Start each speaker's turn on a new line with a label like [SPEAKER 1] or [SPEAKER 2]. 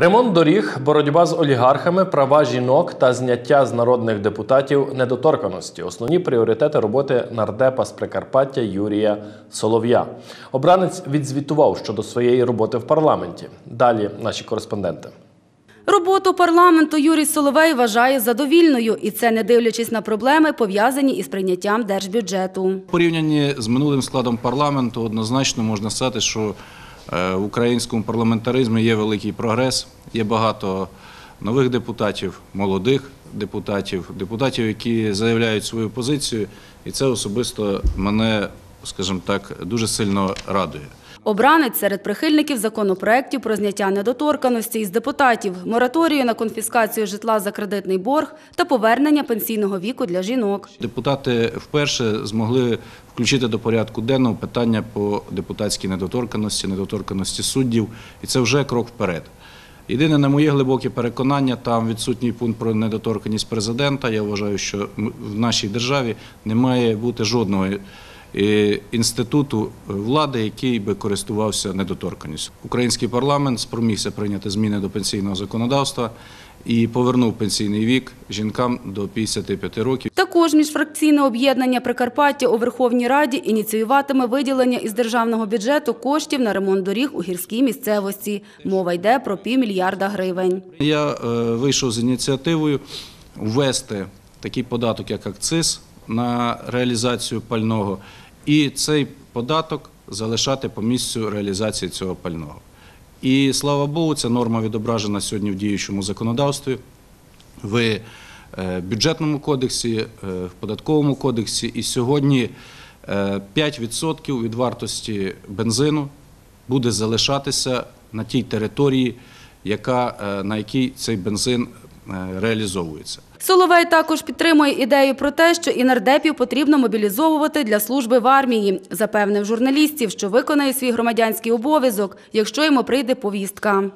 [SPEAKER 1] Ремонт доріг, боротьба з олігархами, права жінок та зняття з народних депутатів недоторканості основні пріоритети роботи нардепа з Прикарпаття Юрія Солов'я. Обранець відзвітував щодо своєї роботи в парламенті. Далі наші кореспонденти.
[SPEAKER 2] Роботу парламенту Юрій Соловей вважає задовільною, і це не дивлячись на проблеми, пов'язані із прийняттям держбюджету.
[SPEAKER 3] В порівнянні з минулим складом парламенту однозначно можна сказати, що в українському парламентаризмі є великий прогрес, є багато нових депутатів, молодих депутатів, депутатів, які заявляють свою позицію, і це особисто мене, скажімо так, дуже сильно радує.
[SPEAKER 2] Обранець серед прихильників законопроєктів про зняття недоторканості із депутатів, мораторію на конфіскацію житла за кредитний борг та повернення пенсійного віку для жінок.
[SPEAKER 3] Депутати вперше змогли включити до порядку денного питання по депутатській недоторканості, недоторканості суддів, і це вже крок вперед. Єдине, на моє глибоке переконання, там відсутній пункт про недоторканність президента. Я вважаю, що в нашій державі не має бути жодного е, інституту влади, який би користувався недоторканністю. Український парламент спромігся прийняти зміни до пенсійного законодавства і повернув пенсійний вік жінкам до 55 років.
[SPEAKER 2] Також міжфракційне об'єднання Прикарпаття у Верховній Раді ініціюватиме виділення із державного бюджету коштів на ремонт доріг у гірській місцевості. Мова йде про півмільярда гривень.
[SPEAKER 3] Я е, вийшов з ініціативою ввести такий податок, як акциз на реалізацію пального, і цей податок залишати по місцю реалізації цього пального. І слава Богу, ця норма відображена сьогодні в діючому законодавстві, в е, бюджетному кодексі, е, в податковому кодексі. І сьогодні е, 5% від вартості бензину буде залишатися на тій території, яка, е, на якій цей бензин е, реалізовується.
[SPEAKER 2] Соловей також підтримує ідею про те, що і нардепів потрібно мобілізовувати для служби в армії. Запевнив журналістів, що виконає свій громадянський обов'язок, якщо йому прийде повістка.